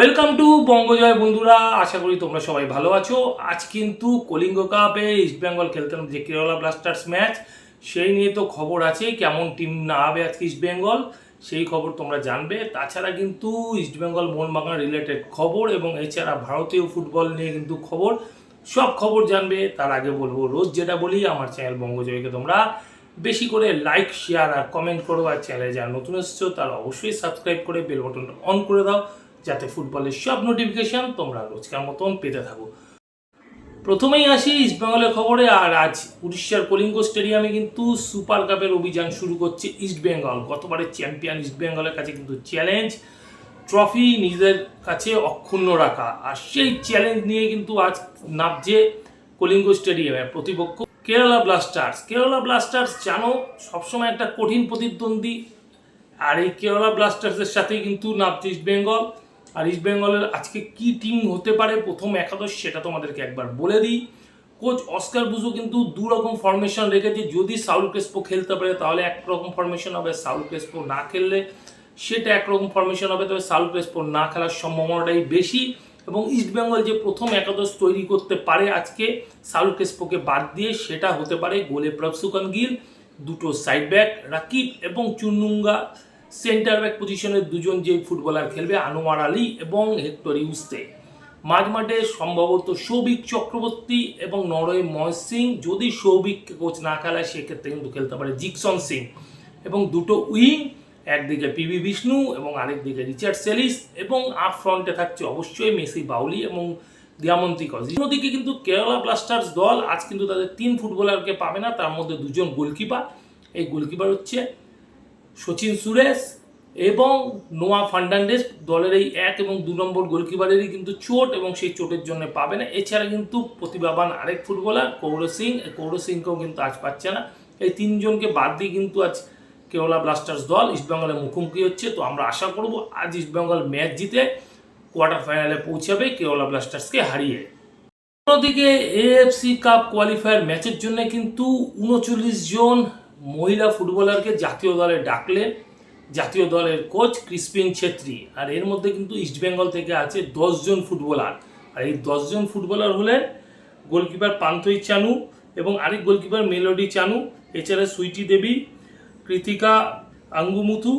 Welcome to বঙ্গজয় বন্ধুরা। আশা করি তোমরা সবাই ভালো আছো। আজ কিন্তু কলিঙ্গ কাপে ইস্ট বেঙ্গল খেলতে যে কেরালা ব্লাস্টার্স ম্যাচ সেই নিয়ে তো খবর আছে, কেমন টিম না হবে আজকে ইস্ট বেঙ্গল সেই খবর তোমরা জানবে। তাছাড়া কিন্তু ইস্ট বেঙ্গল মোহনবাগান রিলেটেড খবর এবং এছাড়া ভারতীয় ফুটবল নিয়ে কিন্তু খবর, সব খবর জানবে। তার আগে বলব, রোজ যেটা বলি, আমার চ্যানেল বঙ্গজয়কে তোমরা বেশি করে লাইক শেয়ার আর কমেন্ট করো। আর চ্যানেলে যারা নতুন এসেছ, তারা অবশ্যই সাবস্ক্রাইব করে বেল বাটনটা অন করে দাও। যাতে ফুটবলের সব নোটিফিকেশন তোমরা রোজকার মতন পেতে থাকো। প্রথমেই আসি ইস্টবেঙ্গলের খবরে, আর আজ উড়িষ্যার কলিঙ্গ স্টেডিয়ামে কিন্তু সুপার কাপের অভিযান শুরু করছে ইস্টবেঙ্গল গতবারের চ্যাম্পিয়ন ইস্টবেঙ্গলের কাছে কিন্তু চ্যালেঞ্জ ট্রফি নিজেদের কাছে অক্ষুণ্ণ রাখা। আর সেই চ্যালেঞ্জ নিয়ে কিন্তু আজ নামছে কলিঙ্গ স্টেডিয়ামে প্রতিপক্ষ কেরালা ব্লাস্টার্স কেরালা ব্লাস্টার্স জানো, সবসময় একটা কঠিন প্রতিদ্বন্দ্বী। আর এই কেরালা ব্লাস্টার্সের সাথেই কিন্তু নামছে ইস্ট বেঙ্গল আর ইস্ট বেঙ্গলের আজকে কি টিম হতে পারে প্রথম একাদশ সেটা তোমাদেরকে একবার বলে দিই। কোচ অস্কার বুজু কিন্তু দু রকম ফরমেশন রেখেছে। যদি সাউল ক্রেসপো খেলতে পারে, তাহলে একরকম ফরমেশন হবে। সাউল ক্রেসপো না খেললে সেটা একরকম ফরমেশন হবে। তবে সাউল ক্রেসপো না খেলার সম্ভাবনাটাই বেশি এবং ইস্ট বেঙ্গল যে প্রথম একাদশ তৈরি করতে পারে আজকে সাউল ক্রেসপোকে বাদ দিয়ে, সেটা হতে পারে গোলে প্রভসুকান গিল, দুটো সাইড ব্যাক রাকিব এবং চুন্নুঙ্গা। সেন্টার ব্যাক পজিশনের দুজন যে ফুটবলার খেলবে, আনোয়ার আলী এবং হেক্টর ইউস্তে। মাঝ মাঠে সম্ভবত সৌভিক চক্রবর্তী এবং নরয় ময় সিং। যদি সৌভিককে কোচ না খেলায়, সেক্ষেত্রে কিন্তু খেলতে পারে জিকসন সিং। এবং দুটো উইং, একদিকে পিবি বিষ্ণু এবং আরেকদিকে রিচার্ড সেলিস। এবং আপ ফ্রন্টে থাকছে অবশ্যই মেসি বাউলি এবং দিয়ামন্তিকস অন্যদিকে কিন্তু কেরালা ব্লাস্টার্স দল, আজ কিন্তু তাদের তিন ফুটবলারকে পাবে না, তার মধ্যে দুজন গোলকিপার। এই গোলকিপার হচ্ছে সচিন সুরেশ এবং নোয়া ফার্নান্ডেস দলের এই এক এবং দু নম্বর গোলকিপারেরই কিন্তু চোট এবং সেই চোটের জন্য পাবে না। এছাড়া কিন্তু প্রতিভাবান আরেক ফুটবলার, কৌর সিং। কৌর সিংকেও কিন্তু আজ পাচ্ছে না। এই তিনজনকে বাদ দিয়ে কিন্তু আজ কেরলা ব্লাস্টার্স দল ইস্টবেঙ্গলের মুখোমুখি হচ্ছে। তো আমরা আশা করব আজ ইস্টবেঙ্গল ম্যাচ জিতে কোয়ার্টার ফাইনালে পৌঁছাবে কেরলা ব্লাস্টার্সকে হারিয়ে। অন্যদিকে এএফসি কাপ কোয়ালিফায়ার ম্যাচের জন্য কিন্তু উনচল্লিশ জন মহিলা ফুটবলারকে জাতীয় দলে ডাকলেন। জাতীয় দলের কোচ ক্রিসপিন ছেত্রী। আর এর মধ্যে কিন্তু ইস্টবেঙ্গল থেকে আছে দশজন ফুটবলার। আর এই দশজন ফুটবলার হলেন গোলকিপার পান্থই চানু এবং আরেক গোলকিপার মেলোডি চানু, এছাড়া সুইটি দেবী, কৃতিকা আঙ্গুমুথু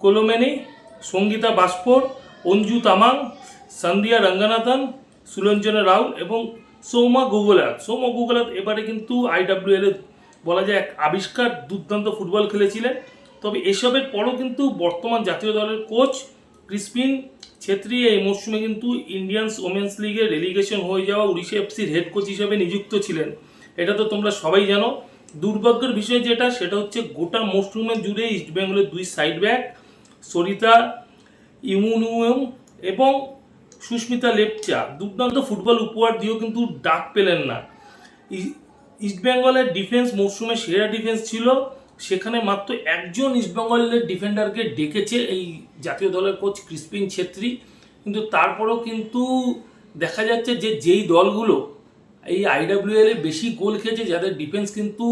কোলোমেনি, সঙ্গীতা বাস্পর, অঞ্জু তামাং, সন্ধিয়া রঙ্গনাথন সুলঞ্জনা রাউল এবং সৌমা গুগলাত সৌমা গুগলাত এবারে কিন্তু আইডাব্লিউএল এ বলা যায় এক আবিষ্কার দুর্দান্ত ফুটবল খেলেছিলেন। তবে এসবের পরও কিন্তু বর্তমান জাতীয় দলের কোচ ক্রিসপিন ছেত্রী এই মরশুমে কিন্তু ইন্ডিয়ান্স ওমেন্স লিগে রেলিগেশন হয়ে যাওয়া উড়িষ্যা এফসির হেড কোচ হিসেবে নিযুক্ত ছিলেন। এটা তো তোমরা সবাই জানো। দুর্ভাগ্যের বিষয় যেটা, সেটা হচ্ছে গোটা মরশুমে জুড়ে ইস্টবেঙ্গলের দুই সাইড ব্যাক সরিতা, ইমুনুয়ম এবং সুস্মিতা লেপচা, দুর্দান্ত ফুটবল উপহার দিয়েও কিন্তু ডাক পেলেন না। ইস্টবেঙ্গলের ডিফেন্স মরশুমে সেরা ডিফেন্স ছিল, সেখানে মাত্র একজন ইস্টবেঙ্গলের ডিফেন্ডারকে ডেকেছে এই জাতীয় দলের কোচ ক্রিসপিন ছেত্রী। কিন্তু তারপরেও কিন্তু দেখা যাচ্ছে যে যেই দলগুলো এই আইডাব্লিউএল বেশি গোল খেয়েছে যাদের ডিফেন্স কিন্তু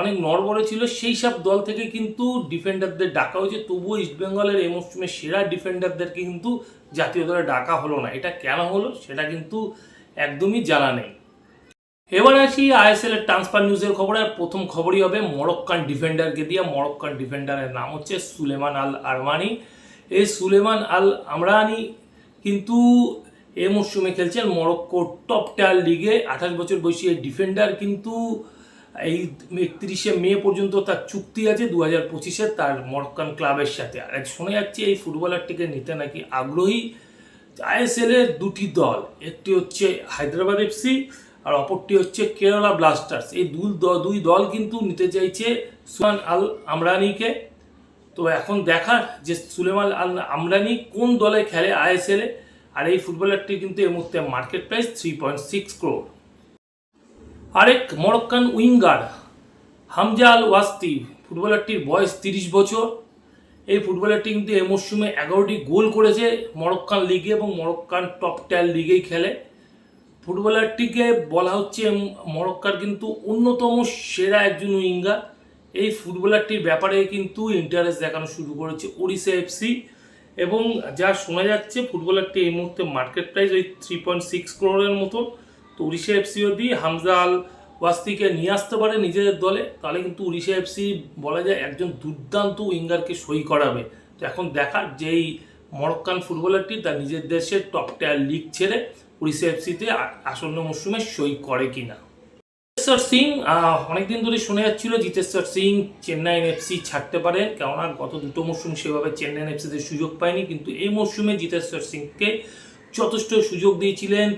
অনেক নড়বড়ে ছিল, সেই সব দল থেকে কিন্তু ডিফেন্ডারদের ডাকা হয়েছে। তবুও ইস্টবেঙ্গলের এই মৌসুমে সেরা ডিফেন্ডারদেরকে কিন্তু জাতীয় দলে ডাকা হলো না। এটা কেন হলো সেটা কিন্তু একদমই জানা নেই। এবার আসি আইএসএল এর ট্রান্সফার নিউজের খবরে। আর প্রথম খবরই হবে মরক্কান ডিফেন্ডারকে দিয়ে। মরক্কান ডিফেন্ডারের নাম হচ্ছে সুলেমান আল আরমানি। এই সুলেমান আল আমরানি কিন্তু এ মরশুমে খেলছেন মরক্কোর টপ টায়ার লিগে। আঠাশ বছর বয়সী এই ডিফেন্ডার কিন্তু এই একত্রিশে মে পর্যন্ত তার চুক্তি আছে দু হাজার পঁচিশে তার মরক্কান ক্লাবের সাথে। আর শোনা যাচ্ছে এই ফুটবলারটিকে নিতে নাকি আগ্রহী আইএসএল এর দুটি দল। একটি হচ্ছে হায়দ্রাবাদ এফসি আর অপরটি হচ্ছে কেরালা ব্লাস্টার্স। এই দুই দুই দল কিন্তু নিতে চাইছে সুমান আল আমরানিকে। তো এখন দেখার যে সুলেমান আল আমরানি কোন দলে খেলে আইএসএল এ আর এই ফুটবলারটি কিন্তু এই মুহূর্তে market price three point six crore আরেক Moroccan winger, Hamza Al Wasti, ফুটবলারটির বয়স তিরিশ বছর। এই ফুটবলারটি কিন্তু এই মরশুমে এগারোটি গোল করেছে মরক্কান লিগে এবং মরক্কান টপ টায়ার লিগেই খেলে। ফুটবলারটিকে বলা হচ্ছে মরক্কার কিন্তু অন্যতম সেরা একজন উইঙ্গার। এই ফুটবলারটির ব্যাপারে কিন্তু ইন্টারেস্ট দেখানো শুরু করেছে ওড়িশা এফসি এবং যা শোনা যাচ্ছে ফুটবলারটি এই মুহূর্তে মার্কেট প্রাইস ওই থ্রি পয়েন্ট সিক্স ক্রোড়ের মতো তো উড়িষ্যা এফসি যদি হামজা আল ওয়াস্তিকে নিয়ে আসতে পারে নিজেদের দলে। তাহলে কিন্তু উড়িষ্যা এফসি বলা যায় একজন দুর্দান্ত উইঙ্গারকে সই করাবে। তো এখন দেখার যেই মরক্কান ফুটবলারটি তার নিজের দেশের টপ টায়ার লিগ ছেড়ে উড়িষ্যা এফসিতে আসন্ন মরশুমে সই করে কিনা। জিতেশ্বর সিং অনেকদিন ধরে শোনা যাচ্ছিল জিতেশ্বর সিং চেন্নাই এফসি ছাড়তে পারেন কেননা গত দুটো মরশুম সেভাবে চেন্নাই এফসিতে সুযোগ পায়নি, কিন্তু এই মরশুমে জিতেশ্বর সিংকে যথেষ্ট সুযোগ দিয়েছিলেন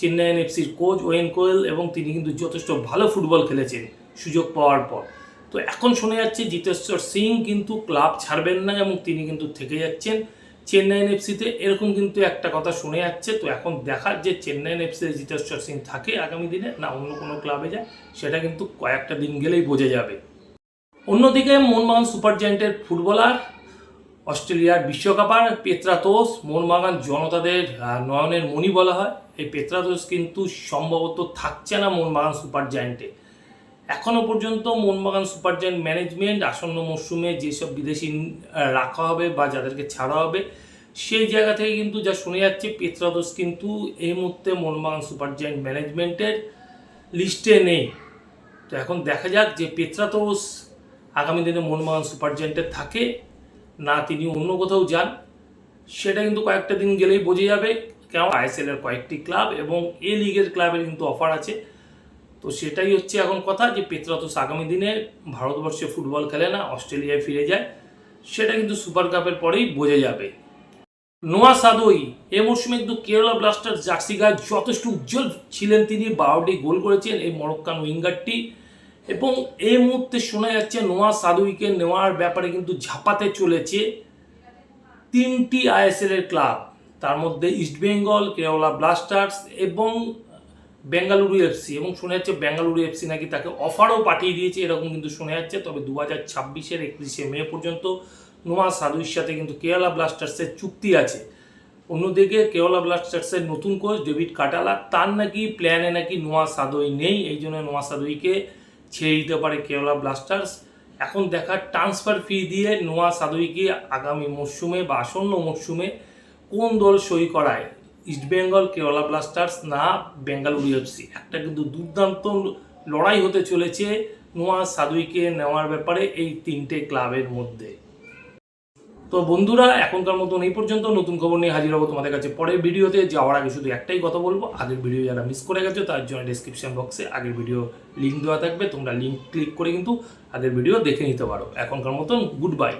চেন্নাই এফসির কোচ ওয়েন কোয়েল এবং তিনি কিন্তু যথেষ্ট ভালো ফুটবল খেলেছেন সুযোগ পাওয়ার পর। তো এখন শোনা যাচ্ছে জিতেশ্বর সিং কিন্তু ক্লাব ছাড়বেন না এবং তিনি কিন্তু থেকে যাচ্ছেন। চেন্নাই এফসিতে এরকম কিন্তু একটা কথা শুনে যাচ্ছে। তো এখন দেখার যে চেন্নাই এফসিতে জিতেশ্বর সিং থাকে আগামী দিনে, না অন্য কোনো ক্লাবে যায়, সেটা কিন্তু কয়েকটা দিন গেলেই বোঝা যাবে। অন্যদিকে মোহনবাগান সুপার জায়েন্টের ফুটবলার, অস্ট্রেলিয়ার বিশ্বকাপার পেত্রাতোস মোহনবাগান জনতাদের নয়নের মণি বলা হয়। এই পেত্রাতোস কিন্তু সম্ভবত থাকছে না মোহনবাগান সুপার জায়েন্টে। এখনও পর্যন্ত মোহনবাগান সুপার জায়েন্ট ম্যানেজমেন্ট, আসন্ন মরশুমে যেসব বিদেশি রাখা হবে বা যাদেরকে ছাড়া হবে, সেই জায়গা থেকে কিন্তু যা শুনে যাচ্ছে পেত্রাদোস কিন্তু এই মুহূর্তে মোহনবাগান সুপার জায়েন্ট ম্যানেজমেন্টের লিস্টে নেই। তো এখন দেখা যাক যে পেত্রাতোস আগামী দিনে মোহনবাগান সুপার থাকে, না তিনি অন্য কোথাও যান, সেটা কিন্তু কয়েকটা দিন গেলেই বোঝা যাবে। কেন আইএসএল এর কয়েকটি ক্লাব এবং এ লিগের ক্লাবের কিন্তু অফার আছে। তো সেটাই হচ্ছে এখন কথা যে পেত্রাতোস আগামী দিনে ভারতবর্ষে ফুটবল খেলে না, অস্ট্রেলিয়ায় ফিরে যায়। সেটা কিন্তু সুপার কাপের পরেই বোঝা যাবে। নোয়া সাদোই এ মরশুমে কিন্তু কেরালা ব্লাস্টার জার্সি গায়ে যথেষ্ট উজ্জ্বল ছিলেন তিনি, বারোটি গোল করেছেন এই মরক্কান উইঙ্গারটি। এবং এই মুহূর্তে শোনা যাচ্ছে নোয়া সাদুইকে নেওয়ার ব্যাপারে কিন্তু ঝাঁপাতে চলেছে তিনটি আইএসএল এর ক্লাব। তার মধ্যে ইস্টবেঙ্গল, কেরালা ব্লাস্টার্স এবং বেঙ্গালুরু এফসি এবং শোনা যাচ্ছে বেঙ্গালুরু এফসি নাকি তাকে অফারও পাঠিয়ে দিয়েছে, এরকম কিন্তু শোনা যাচ্ছে। তবে দু হাজার ছাব্বিশের একত্রিশে মে পর্যন্ত নোয়া সাদুইর সাথে কিন্তু কেরালা ব্লাস্টার্সের চুক্তি আছে। অন্যদিকে কেরালা ব্লাস্টার্সের নতুন কোচ ডেভিড কাটালা, তার নাকি প্ল্যানে নাকি নোয়া সাদই নেই, এই জন্য নোয়া সাদইকে ছেড়ে দিতে পারে কেরালা ব্লাস্টার্স। এখন দেখার ট্রান্সফার ফি দিয়ে নোয়া সাদইকে আগামী মরশুমে বা আসন্ন মরশুমে কোন দল সই করায় ইস্টবেঙ্গল কেরালা ব্লাস্টার্স, না বেঙ্গালুরু এফসি একটা কিন্তু দুর্দান্ত লড়াই হতে চলেছে নোয়া সাদুইকে নেওয়ার ব্যাপারে এই তিনটে ক্লাবের মধ্যে। তো বন্ধুরা, এখনকার মতন এই পর্যন্ত নতুন খবর নিয়ে হাজির হব তোমাদের কাছে পরের ভিডিওতে। যাওয়ার আগে শুধু একটাই কথা বলব, আগের ভিডিও যারা মিস করে গেছো তার জন্য ডিসক্রিপশন বক্সে আগের ভিডিও লিঙ্ক দেওয়া থাকবে। তোমরা লিঙ্ক ক্লিক করে কিন্তু আগের ভিডিও দেখে নিতে পারো। এখনকার মতন গুড বাই